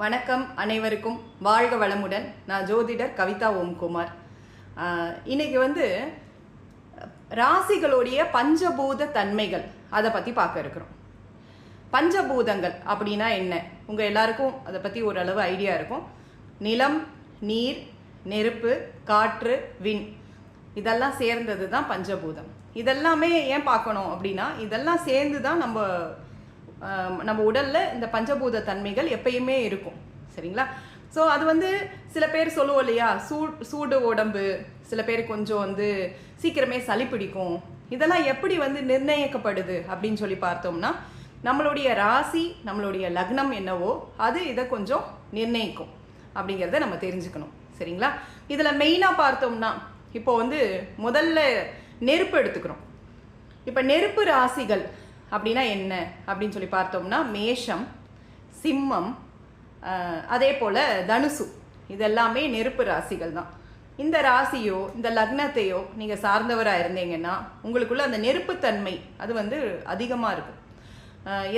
வணக்கம் அனைவருக்கும் வாழ்க வளமுடன். நான் ஜோதிடர் கவிதா ஓம்குமார். இன்னைக்கு வந்து ராசிகளுடைய பஞ்சபூத தன்மைகள். அதை பற்றி பார்க்க இருக்கிறோம். பஞ்சபூதங்கள் அப்படின்னா என்ன? உங்கள் எல்லாருக்கும் அதை பற்றி ஓரளவு ஐடியா இருக்கும். நிலம் நீர் நெருப்பு காற்று விண். இதெல்லாம் சேர்ந்தது தான் பஞ்சபூதம். இதெல்லாமே ஏன் பார்க்கணும் அப்படின்னா இதெல்லாம் சேர்ந்து தான் நம்ம நம்ம உடலில் இந்த பஞ்சபூத தன்மைகள் எப்பயுமே இருக்கும். சரிங்களா? ஸோ அது வந்து சில பேர் சொல்லுவோம் இல்லையா? சூ சூடு உடம்பு சில பேர் கொஞ்சம் வந்து சீக்கிரமே சளி பிடிக்கும். இதெல்லாம் எப்படி வந்து நிர்ணயிக்கப்படுது அப்படின்னு சொல்லி பார்த்தோம்னா நம்மளுடைய ராசி நம்மளுடைய லக்னம் என்னவோ அது இதை கொஞ்சம் நிர்ணயிக்கும் அப்படிங்கிறத நம்ம தெரிஞ்சுக்கணும். சரிங்களா? இதில் மெயினாக பார்த்தோம்னா இப்போ வந்து முதல்ல நெருப்பு எடுத்துக்கிறோம். இப்போ நெருப்பு ராசிகள் அப்படின்னா என்ன? அப்படின்னு சொல்லி பார்த்தோம்னா மேஷம் சிம்மம் அதே போல் தனுசு. இதெல்லாமே நெருப்பு ராசிகள் தான். இந்த ராசியோ இந்த லக்னத்தையோ நீங்கள் சார்ந்தவராக இருந்தீங்கன்னா உங்களுக்குள்ள அந்த நெருப்புத்தன்மை அது வந்து அதிகமாக இருக்கும்.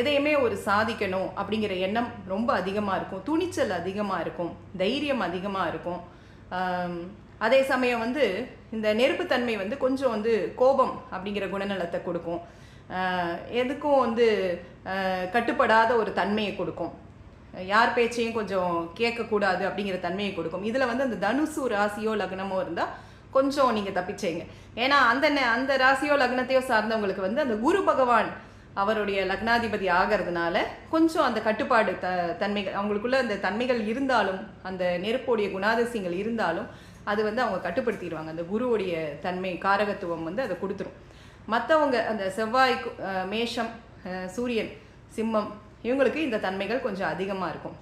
எதையுமே ஒரு சாதிக்கணும் அப்படிங்கிற எண்ணம் ரொம்ப அதிகமாக இருக்கும். துணிச்சல் அதிகமாக இருக்கும். தைரியம் அதிகமாக இருக்கும். அதே சமயம் வந்து இந்த நெருப்புத்தன்மை வந்து கொஞ்சம் வந்து கோபம் அப்படிங்கிற குணநலத்தை கொடுக்கும். எதுக்கும் வந்து கட்டுப்படாத ஒரு தன்மையை கொடுக்கும். யார் பேச்சையும் கொஞ்சம் கேட்கக்கூடாது அப்படிங்கிற தன்மையை கொடுக்கும். இதில் வந்து அந்த தனுசு ராசியோ லக்னமோ இருந்தால் கொஞ்சம் நீங்கள் தப்பிச்சீங்க. ஏன்னா அந்த அந்த ராசியோ லக்னத்தையோ சார்ந்தவங்களுக்கு வந்து அந்த குரு பகவான் அவருடைய லக்னாதிபதி ஆகிறதுனால கொஞ்சம் அந்த கட்டுப்பாடு த தன்மைகள் அவங்களுக்குள்ள அந்த தன்மைகள் இருந்தாலும் அந்த நெருப்புடைய குணாதிசயங்கள் இருந்தாலும் அது வந்து அவங்க கட்டுப்படுத்திடுவாங்க. அந்த குருவுடைய தன்மை காரகத்துவம் வந்து அதை கொடுத்துரும். மற்றவங்க அந்த செவ்வாய் மேஷம் சூரியன் சிம்மம் இவங்களுக்கு இந்த தன்மைகள் கொஞ்சம் அதிகமாக இருக்கும்.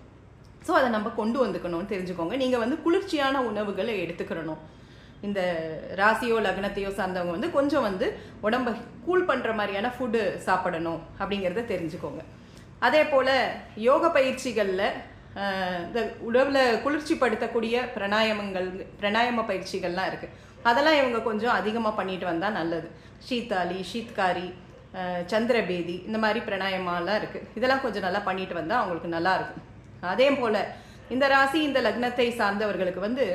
ஸோ அதை நம்ம கொண்டு வந்துக்கணும்னு தெரிஞ்சுக்கோங்க. நீங்கள் வந்து குளிர்ச்சியான உணவுகளை எடுத்துக்கிறணும். இந்த ராசியோ லக்னத்தையோ சார்ந்தவங்க வந்து கொஞ்சம் வந்து உடம்ப கூல் பண்ணுற மாதிரியான ஃபுட்டு சாப்பிடணும் அப்படிங்கிறத தெரிஞ்சுக்கோங்க. அதே போல் யோக பயிற்சிகளில் இந்த உடவில் குளிர்ச்சிப்படுத்தக்கூடிய பிரணாயமங்கள் பிரணாயம பயிற்சிகள்லாம் இருக்குது அதெல்லாம் இவங்க கொஞ்சம் அதிகமாக பண்ணிட்டு வந்தால் நல்லது. ஷீத்தாலி ஷீத்காரி சந்திரபேதி இந்த மாதிரி பிரணாயமாலாம் இருக்குது இதெல்லாம் கொஞ்சம் நல்லா பண்ணிட்டு வந்தால் அவங்களுக்கு நல்லாயிருக்கும் அதே போல் இந்த ராசி இந்த லக்னத்தை சார்ந்தவர்களுக்கு வந்து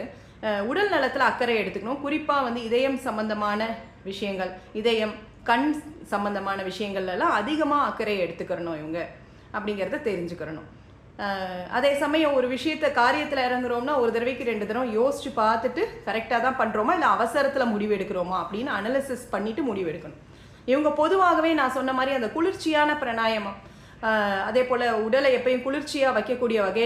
உடல் நலத்தில் அக்கறை எடுத்துக்கணும். குறிப்பாக வந்து இதயம் சம்பந்தமான விஷயங்கள் இதயம் கண் சம்பந்தமான விஷயங்கள்லாம் அதிகமாக அக்கறை எடுத்துக்கிறணும் இவங்க அப்படிங்கிறத தெரிஞ்சுக்கிறணும். அதே சமயம் ஒரு விஷயத்த காரியத்தில் இறங்குறோம்னா ஒரு தடவைக்கு ரெண்டு தடவை யோசிச்சு பார்த்துட்டு கரெக்டாக தான் பண்ணுறோமா இல்லை அவசரத்தில் முடிவு எடுக்கிறோமா? அப்படின்னு அனலிசிஸ் பண்ணிட்டு முடிவு எடுக்கணும். இவங்க பொதுவாகவே நான் சொன்ன மாதிரி அந்த குளிர்ச்சியான பிராணாயாமம் அதே போல் உடலை எப்பயும் குளிர்ச்சியாக வைக்கக்கூடிய வகையில்